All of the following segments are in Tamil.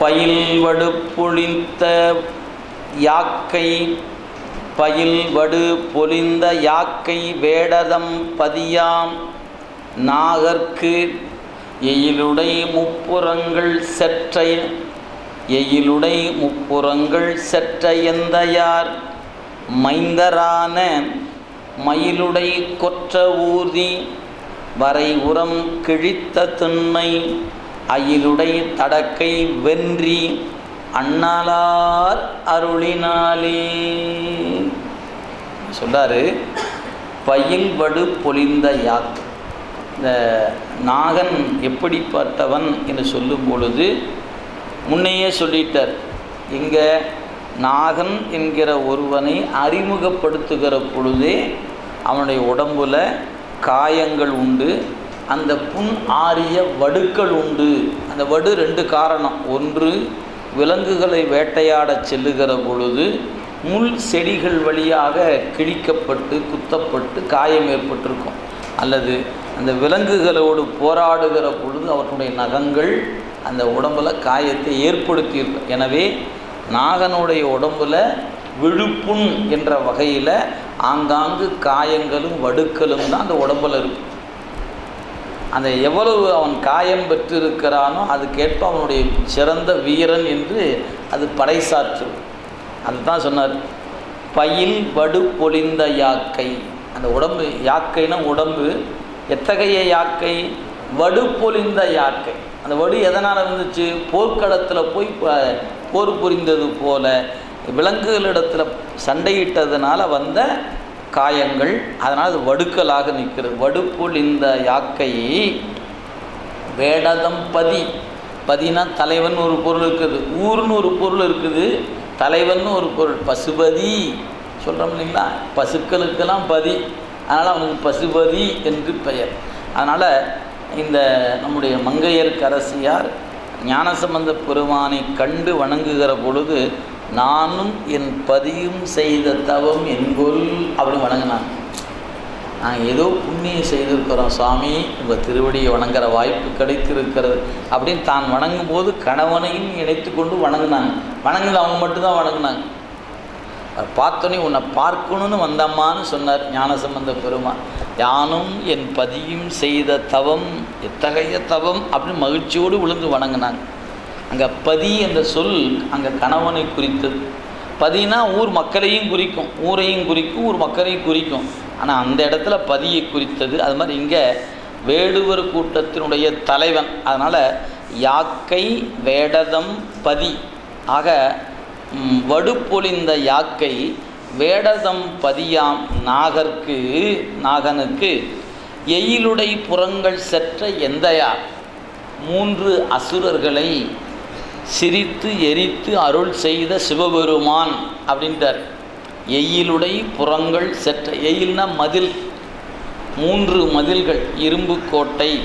பயில்வடு பொழிந்த யாக்கை பயில்வடு பொலிந்த யாக்கை வேடதம் பதியாம். நாகர்க்கு எயிலுடை முப்புறங்கள் செற்றை எயிலுடை முப்புறங்கள் செற்ற எந்தையார். மைந்தரான மயிலுடை கொற்ற ஊர்தி வரை உரம் கிழித்த திண்மை அயிலுடை தடக்கை வென்றி அண்ணலார் அருளினாலே. சொல்கிறாரு பயில்படு பொழிந்த யாக். இந்த நாகன் எப்படிப்பட்டவன் என்று சொல்லும் பொழுது முன்னையே சொல்லிட்டார் இங்கே நாகன் என்கிற ஒருவனை அறிமுகப்படுத்துகிற பொழுதே அவனுடைய உடம்புல காயங்கள் உண்டு அந்த புண் ஆரிய வடுக்கள் உண்டு. அந்த வடு ரெண்டு காரணம். ஒன்று விலங்குகளை வேட்டையாடச் செல்லுகிற பொழுது முள் செடிகள் வழியாக கிழிக்கப்பட்டு குத்தப்பட்டு காயம் ஏற்பட்டிருக்கும். அல்லது அந்த விலங்குகளோடு போராடுகிற பொழுது அவற்றுடைய நகங்கள் அந்த உடம்புல காயத்தை ஏற்படுத்தியிருக்கும். எனவே நாகனுடைய உடம்புல விழுப்புண் என்ற வகையில் ஆங்காங்கு காயங்களும் வடுக்களும் தான் அந்த உடம்புல இருக்கும் அந்த எவ்வளவு அவன் காயம் பெற்றிருக்கிறானோ அதுக்கேற்ப அவனுடைய சிறந்த வீரன் என்று அது படைசாற்று அதுதான் சொன்னார். பயில் வடு பொழிந்த யாக்கை. அந்த உடம்பு யாக்கைனா உடம்பு எத்தகைய யாக்கை? வடு பொழிந்த யாக்கை. அந்த வடு எதனால் வந்துச்சு போர்க்களத்தில் போய் போர் புரிந்தது போல விலங்குகளிடத்தில் சண்டையிட்டதுனால வந்த காயங்கள் அதனால் அது வடுக்கலாக நிற்கிறது. வடுப்புள் இந்த யாக்கை வேடதம் பதி. பதினா தலைவன் ஒரு பொருள் இருக்குது. ஊர்னு ஒரு பொருள் இருக்குது. தலைவன் ஒரு பொருள். பசுபதி. சொல்கிறோம் இல்லைங்களா? பசுக்களுக்கெல்லாம் பதி. அதனால் அவனுக்கு பசுபதி என்று பெயர். அதனால் இந்த நம்முடைய மங்கையர்க்கரசியார் ஞானசம்பந்த பெருமானை கண்டு வணங்குகிற பொழுது நானும் என் பதியும் செய்த தவம் என்கொல் அப்படின்னு வணங்கினாங்க. நாங்கள் ஏதோ புண்ணியம் செய்திருக்கிறோம் சுவாமி உங்கள் திருவடியை வணங்குற வாய்ப்பு கிடைத்திருக்கிறது அப்படின்னு தான் வணங்கும் போது கணவனையும் இணைத்து கொண்டு வணங்கினாங்க. வணங்குது அவங்க மட்டும்தான் வணங்கினாங்க. அதை பார்த்தோன்னே உன்னை பார்க்கணும்னு வந்தம்மான்னு சொன்னார் ஞானசம்பந்த பெருமான். யானும் என் பதியும் செய்த தவம் எத்தகைய தவம் அப்படின்னு மகிழ்ச்சியோடு விழுந்து வணங்கினாங்க. அங்கே பதி என்ற சொல் அங்கே கணவனை குறித்தது. பதினா ஊர் மக்களையும் குறிக்கும் ஊரையும் குறிக்கும் ஊர் மக்களையும் குறிக்கும். ஆனால் அந்த இடத்துல பதியை குறித்தது. அது மாதிரி இங்கே வேடுவர் கூட்டத்தினுடைய தலைவன். அதனால் யாக்கை வேடதம் பதி. ஆக வடுப்பொழிந்த யாக்கை வேடதம் பதியாம் நாகர்க்கு நாகனுக்கு எயிலுடை புறங்கள் செற்ற எந்தையார் மூன்று அசுரர்களை சிரித்து எரித்து அருள் செய்த சிவபெருமான் அப்படின்றார். எயிலுடை புறங்கள் செற்ற எயில்னா மதில் மூன்று மதில்கள் இரும்பு கோட்டை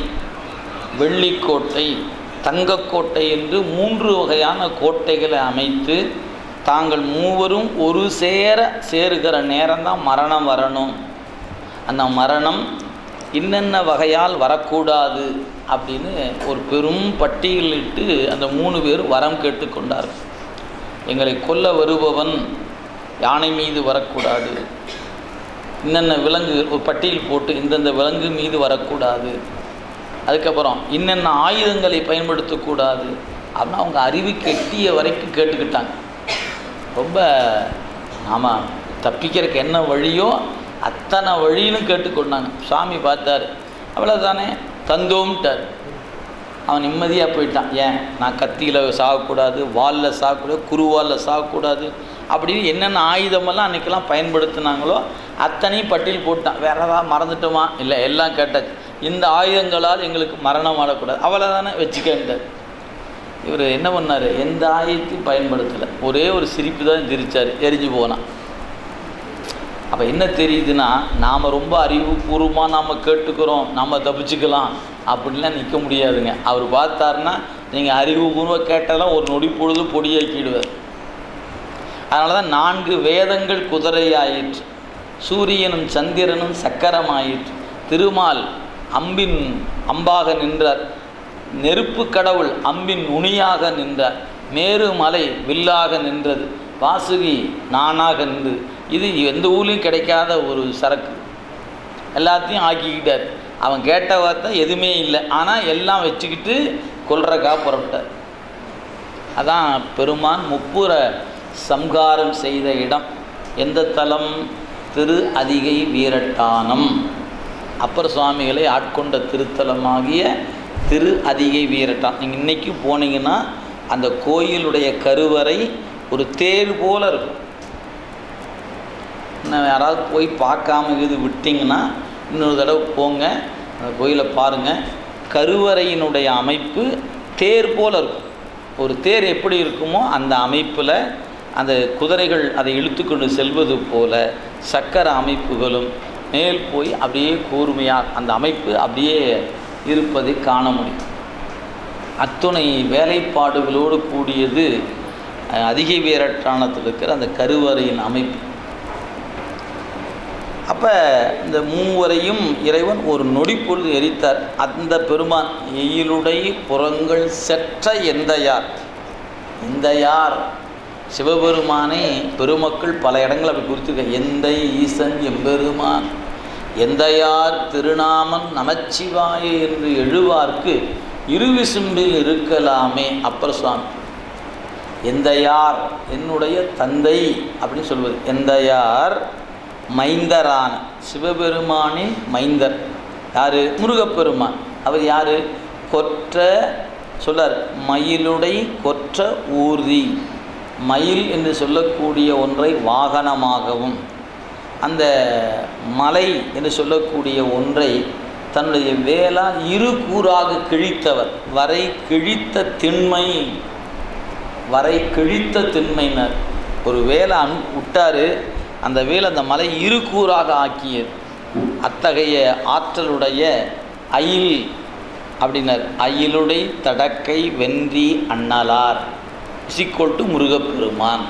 வெள்ளிக்கோட்டை தங்கக்கோட்டை என்று மூன்று வகையான கோட்டைகளை அமைத்து தாங்கள் மூவரும் ஒரு சேர சேருகிற நேரம்தான் மரணம் வரணும். அந்த மரணம் இன்னென்ன வகையால் வரக்கூடாது? அப்படின்னு ஒரு பெரும் பட்டியலிட்டு அந்த மூணு பேர் வரம் கேட்டுக்கொண்டார். எங்களை கொல்ல வருபவன் யானை மீது வரக்கூடாது. இன்னென்ன விலங்கு ஒரு பட்டியல் போட்டு இந்தந்த விலங்கு மீது வரக்கூடாது. அதுக்கப்புறம் இன்னென்ன ஆயுதங்களை பயன்படுத்தக்கூடாது. அப்படின்னு அவங்க அறிவு கெட்டிய வரைக்கும் கேட்டுக்கிட்டாங்க. ரொம்ப ஆமாம் தப்பிக்கிறதுக்கு என்ன வழியோ அத்தனை வழியிலும் கேட்டுக்கொண்டாங்க. சுவாமி பார்த்தாரு. அவ்வளோதானே தந்தோம்ட்டார். அவன் நிம்மதியாக போயிட்டான். ஏன்? நான் கத்தியில் சாகக்கூடாது வாலில் சாகக்கூடாது குருவாலில் சாகக்கூடாது அப்படின்னு என்னென்ன ஆயுதமெல்லாம் அன்றைக்கெல்லாம் பயன்படுத்தினாங்களோ அத்தனையும் பட்டியல் போட்டான். வேற ஏதாவது மறந்துட்டோமா? இல்லை எல்லாம் கேட்டாச்சு. இந்த ஆயுதங்களால் எங்களுக்கு மரணம் ஆடக்கூடாது. தானே வச்சுக்கிட்டார் இவர் என்ன பண்ணார்? எந்த ஆயுதத்தையும் பயன்படுத்தலை. ஒரே ஒரு சிரிப்பு தான் சிரிச்சார் எரிஞ்சு போனான். அப்போ என்ன தெரியுதுன்னா நாம் ரொம்ப அறிவுபூர்வமாக நாம் கேட்டுக்கிறோம் நம்ம தப்பிச்சுக்கலாம். அப்படின்லாம் நிற்க முடியாதுங்க. அவர் பார்த்தாருன்னா நீங்கள் அறிவுபூர்வம் கேட்டாலும் ஒரு நொடி பொழுது பொடியாக்கிடுவார். அதனால தான் நான்கு வேதங்கள் குதிரையாயிற்று. சூரியனும் சந்திரனும் சக்கரமாயிற்று. திருமால் அம்பின் அம்பாக நின்றார். நெருப்பு கடவுள் அம்பின் உணியாக நின்றார். மேரு மலை வில்லாக நின்றது. வாசுகி நானாக நின்று இது எந்த ஊர்லேயும் கிடைக்காத ஒரு சரக்கு. எல்லாத்தையும் ஆக்கிக்கிட்டார். அவன் கேட்ட வார்த்தை எதுவுமே இல்லை. ஆனால் எல்லாம் வச்சுக்கிட்டு கொல்றக்கா புறப்பட்டார். அதான் பெருமான் முப்புற சம்காரம் செய்த இடம். எந்த தலம்? திரு அதிகை வீரட்டானம். அப்பர் சுவாமிகளை ஆட்கொண்ட திருத்தலமாகிய திரு அதிகை வீரட்டான். நீங்கள் இன்றைக்கி போனீங்கன்னா அந்த கோயிலுடைய கருவறை ஒரு தேர் போல இருக்கும். இன்னும் யாராவது போய் பார்க்காம இது விட்டிங்கன்னா இன்னொரு தடவை போங்க. அந்த கோயிலை பாருங்கள் கருவறையினுடைய அமைப்பு தேர் போல் இருக்கும். ஒரு தேர் எப்படி இருக்குமோ அந்த அமைப்பில் அந்த குதிரைகள் அதை இழுத்துக்கொண்டு செல்வது போல சக்கர அமைப்புகளும் மேல் போய் அப்படியே கூர்மையாக அந்த அமைப்பு அப்படியே இருப்பதை காண முடியும். அத்துணை வேலைப்பாடுகளோடு கூடியது அதிக வீரட்டானத்தில் இருக்கிற அந்த கருவறையின் அமைப்பு. அப்போ இந்த மூவரையும் இறைவன் ஒரு நொடிப்பொழுது எரித்தார். அந்த பெருமான் எயிலுடை புறங்கள் செற்ற எந்தையார். எந்தையார் சிவபெருமானை பெருமக்கள் பல இடங்கள் அப்படி குறித்திருக்க எந்தை ஈசன் எம்பெருமான் எந்தையார் திருநாமன் நமச்சிவாயே என்று எழுவார்க்கு இருவிசும்பில் இருக்கலாமே அப்பர் சுவாமி. எந்தையார் என்னுடைய தந்தை அப்படின்னு சொல்வது. எந்தையார் மைந்தரான சிவபெருமானின் மைந்தர். யார்? முருகப்பெருமான். அவர் யார்? கொற்ற சொல்லார் மயிலுடை கொற்ற ஊர்தி. மயில் என்று சொல்லக்கூடிய ஒன்றை வாகனமாகவும் அந்த மலை என்று சொல்லக்கூடிய ஒன்றை தன்னுடைய வேளாண் இரு கூறாக கிழித்தவர். வரை கிழித்த திண்மை வரை கிழித்த திண்மையினர். ஒரு வேளாண் விட்டாரு அந்த வேலை அந்த மலை இருக்கூறாக ஆக்கியது. அத்தகைய ஆற்றலுடைய அயில் அப்படின்னார். அயிலுடை தடக்கை வென்றி அண்ணலார். இசிக்கொட்டு முருகப்பெருமான்.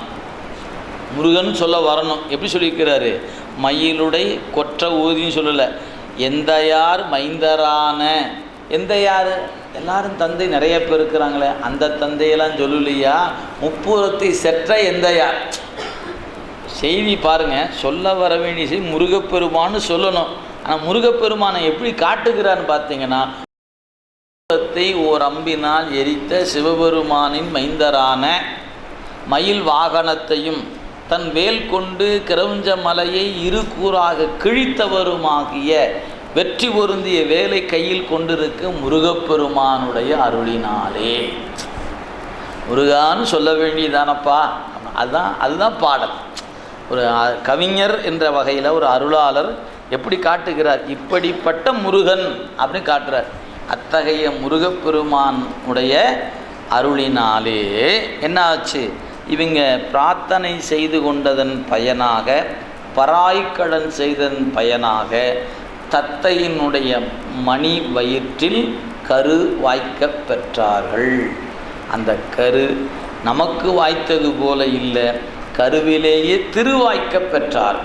முருகன் சொல்ல வரணும். எப்படி சொல்லியிருக்கிறாரு? மயிலுடை கொற்ற ஊதின்னு சொல்லலை. எந்த யார் மைந்தரான. எந்த யார் எல்லாரும் தந்தை நிறைய பேர் இருக்கிறாங்களே. அந்த தந்தையெல்லாம் சொல்லலையா? முப்புறத்தை செற்ற எந்த யார் செய்தி பாருங்கள் சொல்ல வர வேண்டிய செய்தி முருகப்பெருமான்னு சொல்லணும். ஆனால் முருகப்பெருமானை எப்படி காட்டுகிறான்னு பார்த்தீங்கன்னா ஓர் அம்பினால் எரித்த சிவபெருமானின் மைந்தரான மயில் வாகனத்தையும் தன் வேல் கொண்டு கிரவுஞ்ச மலையை இரு கூறாக கிழித்தவருமாகிய வெற்றி பொருந்திய வேலை கையில் கொண்டிருக்க முருகப்பெருமானுடைய அருளினாலே. முருகான்னு சொல்ல வேண்டியதானப்பா. அதுதான் அதுதான் பாடல். ஒரு கவிஞர் என்ற வகையில் ஒரு அருளாளர் எப்படி காட்டுகிறார்? இப்படிப்பட்ட முருகன் அப்படின்னு காட்டுறார். அத்தகைய முருகப்பெருமான் உடைய அருளினாலே என்ன ஆச்சு இவங்க பிரார்த்தனை செய்து கொண்டதன் பயனாக பராய்க்கடன் செய்ததன் பயனாக தத்தையினுடைய மணி வயிற்றில் கரு வாய்க்க பெற்றார்கள். அந்த கரு நமக்கு வாய்த்தது போல இல்லை. கருவிலேயே திருவாய்க்கப் பெற்றார்.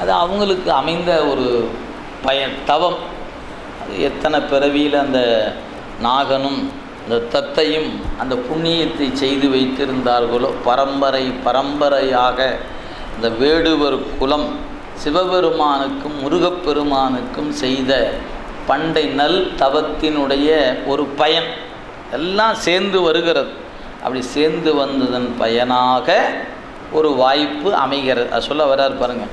அது அவங்களுக்கு அமைந்த ஒரு பயன் தவம். அது எத்தனை பிறவியில் அந்த நாகனும் இந்த தத்தையும் அந்த புண்ணியத்தை செய்து வைத்திருந்தார்களோ பரம்பரை பரம்பரையாக இந்த வேடுவர் குலம் சிவபெருமானுக்கும் முருகப்பெருமானுக்கும் செய்த பண்டை நல் தவத்தினுடைய ஒரு பயன் எல்லாம் சேர்ந்து வருகிறது. அப்படி சேர்ந்து வந்ததன் பயனாக ஒரு வாய்ப்பு அமைகிறது. அது சொல்ல வர்றார் பாருங்கள்